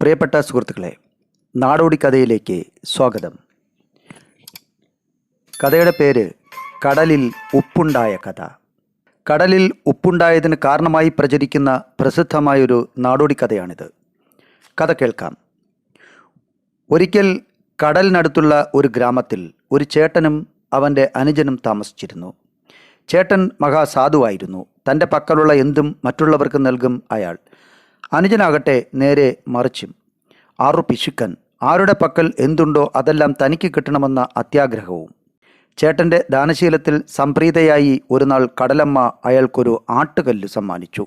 പ്രിയപ്പെട്ട സുഹൃത്തുക്കളെ നാടോടി കഥയിലേക്ക് സ്വാഗതം. കഥയുടെ പേര് കടലിൽ ഉപ്പുണ്ടായ കഥ. കടലിൽ ഉപ്പുണ്ടായതിന് കാരണമായി പ്രചരിക്കുന്ന പ്രസിദ്ധമായൊരു നാടോടി കഥയാണിത്. കഥ കേൾക്കാം. ഒരിക്കൽ കടലിനടുത്തുള്ള ഒരു ഗ്രാമത്തിൽ ഒരു ചേട്ടനും അവന്റെ അനുജനും താമസിച്ചിരുന്നു. ചേട്ടൻ മഹാസാധുവായിരുന്നു. തന്റെ പക്കലുള്ള എന്തും മറ്റുള്ളവർക്ക് നൽകും അയാൾ. അനുജനാകട്ടെ നേരെ മറിച്ചും. ആറു പിശുക്കൻ ആരുടെ പക്കൽ എന്തുണ്ടോ അതെല്ലാം തനിക്ക് കിട്ടണമെന്ന അത്യാഗ്രഹവും. ചേട്ടന്റെ ദാനശീലത്തിൽ സംപ്രീതയായി ഒരു നാൾ കടലമ്മ അയാൾക്കൊരു ആട്ടുകല്ല് സമ്മാനിച്ചു.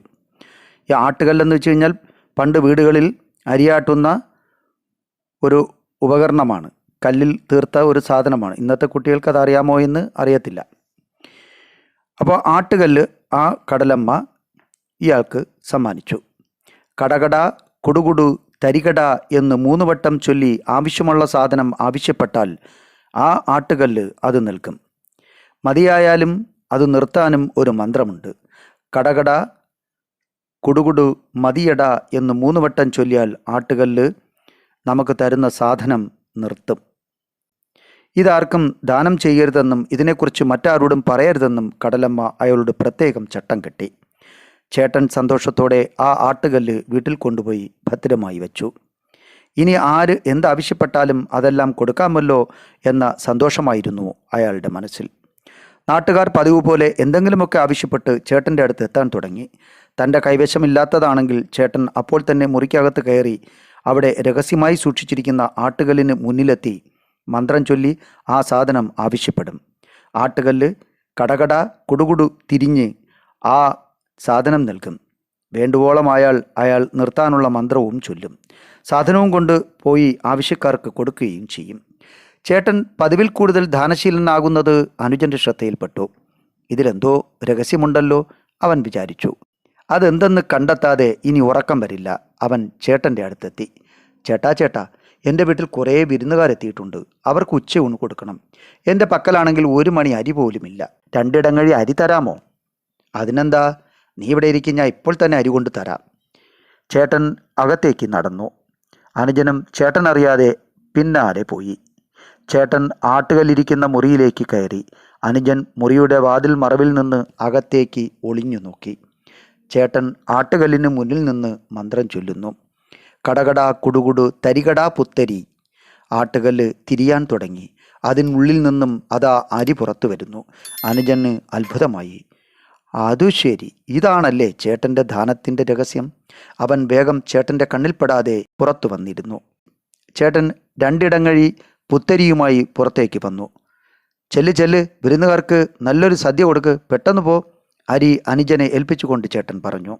ഈ ആട്ടുകല്ലെന്ന് വെച്ച് കഴിഞ്ഞാൽ പണ്ട് വീടുകളിൽ അരിയാട്ടുന്ന ഒരു ഉപകരണമാണ്. കല്ലിൽ തീർത്ത ഒരു സാധനമാണ്. ഇന്നത്തെ കുട്ടികൾക്ക് അത് അറിയാമോ എന്ന് അറിയത്തില്ല. അപ്പോൾ ആട്ടുകല്ല് ആ കടലമ്മ ഇയാൾക്ക് സമ്മാനിച്ചു. കടകട കുടുകുടു തരികട എന്ന് മൂന്ന് വട്ടം ചൊല്ലി ആവശ്യമുള്ള സാധനം ആവശ്യപ്പെട്ടാൽ ആ ആട്ടുകല്ല് അത് നിൽക്കും. മതിയായാലും അത് നിർത്താനും ഒരു മന്ത്രമുണ്ട്. കടകട കുടുകുടു മതിയട എന്ന് മൂന്ന് വട്ടം ചൊല്ലിയാൽ ആട്ടുകല്ല് നമുക്ക് തരുന്ന സാധനം നിർത്തും. ഇതാർക്കും ദാനം ചെയ്യരുതെന്നും ഇതിനെക്കുറിച്ച് മറ്റാരോടും പറയരുതെന്നും കടലമ്മ അയാളോട് പ്രത്യേകം ചട്ടം കെട്ടി. ചേട്ടൻ സന്തോഷത്തോടെ ആ ആട്ടുകല്ല് വീട്ടിൽ കൊണ്ടുപോയി ഭദ്രമായി വെച്ചു. ഇനി ആര് എന്താവശ്യപ്പെട്ടാലും അതെല്ലാം കൊടുക്കാമല്ലോ എന്ന സന്തോഷമായിരുന്നു അയാളുടെ മനസ്സിൽ. നാട്ടുകാർ പതിവ് പോലെ എന്തെങ്കിലുമൊക്കെ ആവശ്യപ്പെട്ട് ചേട്ടന്റെ അടുത്ത് എത്താൻ തുടങ്ങി. തന്റെ കൈവശമില്ലാത്തതാണെങ്കിൽ ചേട്ടൻ അപ്പോൾ തന്നെ മുറിക്കകത്ത് കയറി അവിടെ രഹസ്യമായി സൂക്ഷിച്ചിരിക്കുന്ന ആട്ടുകല്ലിന് മുന്നിലെത്തി മന്ത്രം ചൊല്ലി ആ സാധനം ആവശ്യപ്പെടും. ആട്ടുകല്ല് കടകട കുടുകുടു തിരിഞ്ഞ് ആ സാധനം നൽകും. വേണ്ടുവോളം അയാൾ അയാൾ നിർത്താനുള്ള മന്ത്രവും ചൊല്ലും. സാധനവും കൊണ്ട് പോയി ആവശ്യക്കാർക്ക് കൊടുക്കുകയും ചെയ്യും. ചേട്ടൻ പതിവിൽ കൂടുതൽ ദാനശീലനാകുന്നത് അനുജന്റെ ശ്രദ്ധയിൽപ്പെട്ടു. ഇതിലെന്തോ രഹസ്യമുണ്ടല്ലോ അവൻ വിചാരിച്ചു. അതെന്തെന്ന് കണ്ടെത്താതെ ഇനി ഉറക്കം വരില്ല. അവൻ ചേട്ടന്റെ അടുത്തെത്തി. ചേട്ടാ ചേട്ടാ എന്റെ വീട്ടിൽ കുറേ വിരുന്നുകാരെത്തിയിട്ടുണ്ട് അവർക്ക് ഉച്ചയൂണ് കൊടുക്കണം. എന്റെ പക്കലാണെങ്കിൽ ഒരു മണി അരി പോലുമില്ല. രണ്ടിടങ്ങഴി അരി തരാമോ? അതിനെന്താ? നീ ഇവിടെ ഇരിക്കും ഞാൻ ഇപ്പോൾ തന്നെ അരി കൊണ്ട് തരാം. ചേട്ടൻ അകത്തേക്ക് നടന്നു. അനുജനും ചേട്ടൻ അറിയാതെ പിന്നാലെ പോയി. ചേട്ടൻ ആട്ടുകല്ലിരിക്കുന്ന മുറിയിലേക്ക് കയറി. അനുജൻ മുറിയുടെ വാതിൽ മറവിൽ നിന്ന് അകത്തേക്ക് ഒളിഞ്ഞു നോക്കി. ചേട്ടൻ ആട്ടുകല്ലിന് മുന്നിൽ നിന്ന് മന്ത്രം ചൊല്ലുന്നു. കടകട കുടുകുടു തരികട പുത്തരി. ആട്ടുകല്ല് തിരിയാൻ തുടങ്ങി. അതിനുള്ളിൽ നിന്നും അതാ അരി പുറത്തു വരുന്നു. അനുജന് അത്ഭുതമായി. അതു ശരി ഇതാണല്ലേ ചേട്ടന്റെ ദാനത്തിന്റെ രഹസ്യം? അവൻ വേഗം ചേട്ടന്റെ കണ്ണിൽപ്പെടാതെ പുറത്തു വന്നിരുന്നു. ചേട്ടൻ രണ്ടിടങ്ങഴി പുത്തരിയുമായി പുറത്തേക്ക് വന്നു. ചെല്ല് ചെല്ല് വിരുന്നുകാർക്ക് നല്ലൊരു സദ്യ കൊടുക്ക് പെട്ടെന്ന് പോ അരി അനുജനെ ഏൽപ്പിച്ചുകൊണ്ട് ചേട്ടൻ പറഞ്ഞു.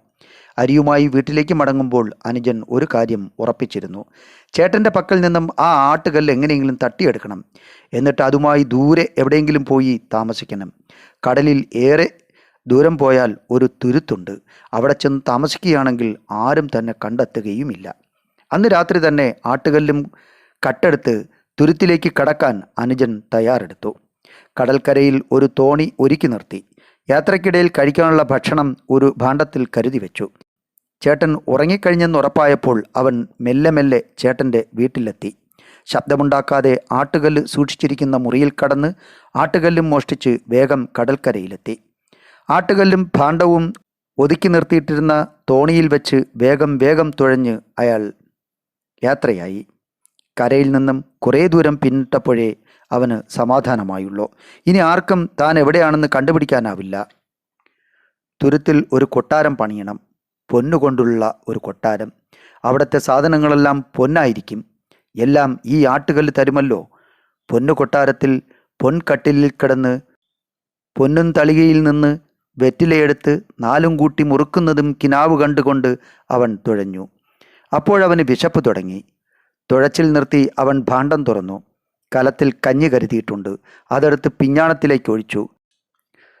അരിയുമായി വീട്ടിലേക്ക് മടങ്ങുമ്പോൾ അനുജൻ ഒരു കാര്യം ഉറപ്പിച്ചിരുന്നു. ചേട്ടന്റെ പക്കൽ നിന്നും ആ ആട്ടുകല്ല് എങ്ങനെയെങ്കിലും തട്ടിയെടുക്കണം. എന്നിട്ട് അതുമായി ദൂരെ എവിടെയെങ്കിലും പോയി താമസിക്കണം. കടലിൽ ഏറെ ദൂരം പോയാൽ ഒരു തുരുത്തുണ്ട്. അവിടെ ചെന്ന് താമസിക്കുകയാണെങ്കിൽ ആരും തന്നെ കണ്ടെത്തുകയുമില്ല. അന്ന് രാത്രി തന്നെ ആട്ടുകല്ലും കട്ടെടുത്ത് തുരുത്തിലേക്ക് കടക്കാൻ അനുജൻ തയ്യാറെടുത്തു. കടൽക്കരയിൽ ഒരു തോണി ഒരുക്കി നിർത്തി. യാത്രക്കിടയിൽ കഴിക്കാനുള്ള ഭക്ഷണം ഒരു ഭാണ്ഡത്തിൽ കരുതി വെച്ചു. ചേട്ടൻ ഉറങ്ങിക്കഴിഞ്ഞെന്ന് ഉറപ്പായപ്പോൾ അവൻ മെല്ലെ മെല്ലെ ചേട്ടന്റെ വീട്ടിലെത്തി. ശബ്ദമുണ്ടാക്കാതെ ആട്ടുകല്ല് സൂക്ഷിച്ചിരിക്കുന്ന മുറിയിൽ കടന്ന് ആട്ടുകല്ലും മോഷ്ടിച്ച് വേഗം കടൽക്കരയിലെത്തി. ആട്ടുകല്ലും ഭാണ്ഡവും ഒതുക്കി നിർത്തിയിട്ടിരുന്ന തോണിയിൽ വെച്ച് വേഗം വേഗം തുഴഞ്ഞ് അയാൾ യാത്രയായി. കരയിൽ നിന്നും കുറേ ദൂരം പിന്നിട്ടപ്പോഴേ അവന് സമാധാനമായുള്ളൂ. ഇനി ആർക്കും താൻ എവിടെയാണെന്ന് കണ്ടുപിടിക്കാനാവില്ല. തുരുത്തിൽ ഒരു കൊട്ടാരം പണിയണം. പൊന്നുകൊണ്ടുള്ള ഒരു കൊട്ടാരം. അവിടുത്തെ സാധനങ്ങളെല്ലാം പൊന്നായിരിക്കും. എല്ലാം ഈ ആട്ടുകല്ല് തരുമല്ലോ. പൊന്നു കൊട്ടാരത്തിൽ പൊൻകട്ടിലിൽ കിടന്ന് പൊന്നും തളികയിൽ നിന്ന് വെറ്റിലയെടുത്ത് നാലും കൂട്ടി മുറുക്കുന്നതും കിനാവ് കണ്ടുകൊണ്ട് അവൻ തുഴഞ്ഞു. അപ്പോഴവന് വിശപ്പ് തുടങ്ങി. തുഴച്ചിൽ നിർത്തി അവൻ ഭാണ്ഡം തുറന്നു. കലത്തിൽ കഞ്ഞി കരുതിയിട്ടുണ്ട്. അതെടുത്ത് പിഞ്ഞാണത്തിലേക്ക് ഒഴിച്ചു.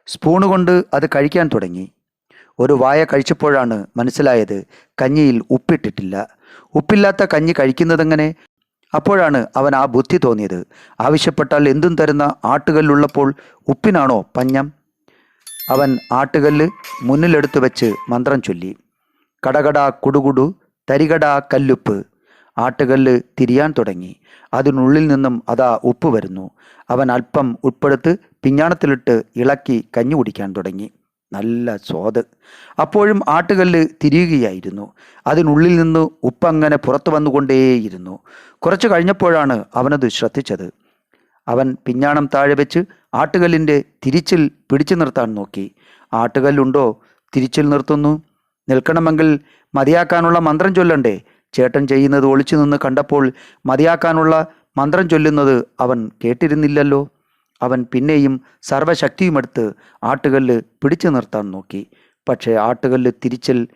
സ്പൂണ് കൊണ്ട് അത് കഴിക്കാൻ തുടങ്ങി. ഒരു വായ കഴിച്ചപ്പോഴാണ് മനസ്സിലായത് കഞ്ഞിയിൽ ഉപ്പിട്ടിട്ടില്ല. ഉപ്പില്ലാത്ത കഞ്ഞി കഴിക്കുന്നതെങ്ങനെ? അപ്പോഴാണ് അവൻ ആ ബുദ്ധി തോന്നിയത്. ആവശ്യപ്പെട്ടാൽ എന്തും തരുന്ന ആട്ടുകല്ലുള്ളപ്പോൾ ഉപ്പിനാണോ പഞ്ഞം? അവൻ ആട്ടുകല്ല് മുന്നിലെടുത്തു വെച്ച് മന്ത്രം ചൊല്ലി. കടകട കുടുകുടു തരികട കല്ലുപ്പ്. ആട്ടുകല്ല് തിരിയാൻ തുടങ്ങി. അതിനുള്ളിൽ നിന്നും അതാ ഉപ്പ് വരുന്നു. അവൻ അല്പം ഉൾപ്പെടുത്ത് പിഞ്ഞാണത്തിലിട്ട് ഇളക്കി കഞ്ഞി കുടിക്കാൻ തുടങ്ങി. നല്ല സ്വാദ്. അപ്പോഴും ആട്ടുകല്ല് തിരിയുകയായിരുന്നു. അതിനുള്ളിൽ നിന്ന് ഉപ്പങ്ങനെ പുറത്തു വന്നുകൊണ്ടേയിരുന്നു. കുറച്ചു കഴിഞ്ഞപ്പോഴാണ് അവനത് ശ്രദ്ധിച്ചത്. അവൻ പിഞ്ഞാണം താഴെ വെച്ച് ആട്ടുകല്ലിന്റെ തിരിച്ചിൽ പിടിച്ചു നിർത്താൻ നോക്കി. ആട്ടുകല്ലുണ്ടോ? തിരിച്ചിൽ നിർത്തുന്നു. നിൽക്കണമെങ്കിൽ മതിയാക്കാനുള്ള മന്ത്രം ചൊല്ലണ്ടേ? ചേട്ടൻ ചെയ്യുന്നത് ഒളിച്ചു നിന്ന് കണ്ടപ്പോൾ മതിയാക്കാനുള്ള മന്ത്രം ചൊല്ലുന്നത് അവൻ കേട്ടിരുന്നില്ലല്ലോ. അവൻ പിന്നെയും സർവശക്തിയുമെടുത്ത് ആട്ടുകല്ല് പിടിച്ചു നിർത്താൻ നോക്കി. പക്ഷേ ആട്ടുകല്ല് തിരിച്ചിൽ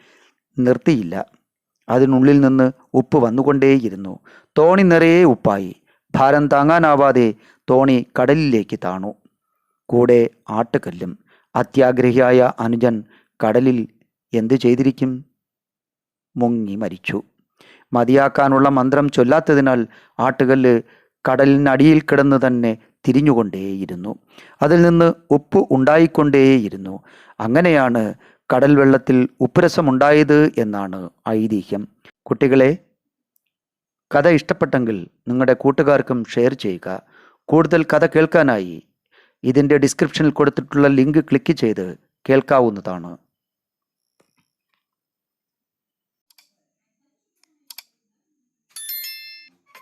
നിർത്തിയില്ല. അതിനുള്ളിൽ നിന്ന് ഉപ്പ് വന്നുകൊണ്ടേയിരുന്നു. തോണി നിറയെ ഉപ്പായി. ഭാരം താങ്ങാനാവാതെ തോണി കടലിലേക്ക് താണു. കൂടെ ആട്ടുകല്ലും. അത്യാഗ്രഹിയായ അനുജൻ കടലിൽ എന്തു ചെയ്തിരിക്കും? മുങ്ങി മരിച്ചു. മതിയാക്കാനുള്ള മന്ത്രം ചൊല്ലാത്തതിനാൽ ആട്ടുകല്ല് കടലിനടിയിൽ കിടന്നു തന്നെ തിരിഞ്ഞുകൊണ്ടേയിരുന്നു. അതിൽ നിന്ന് ഉപ്പ് ഉണ്ടായിക്കൊണ്ടേയിരുന്നു. അങ്ങനെയാണ് കടൽ വെള്ളത്തിൽ ഉപ്പുരസമുണ്ടായത് എന്നാണ് ഐതിഹ്യം. കുട്ടികളെ കഥ ഇഷ്ടപ്പെട്ടെങ്കിൽ നിങ്ങളുടെ കൂട്ടുകാർക്കും ഷെയർ ചെയ്യുക. കൂടുതൽ കഥ കേൾക്കാനായി ഇതിന്റെ ഡിസ്ക്രിപ്ഷനിൽ കൊടുത്തിട്ടുള്ള ലിങ്ക് ക്ലിക്ക് ചെയ്ത് കേൾക്കാവുന്നതാണ്.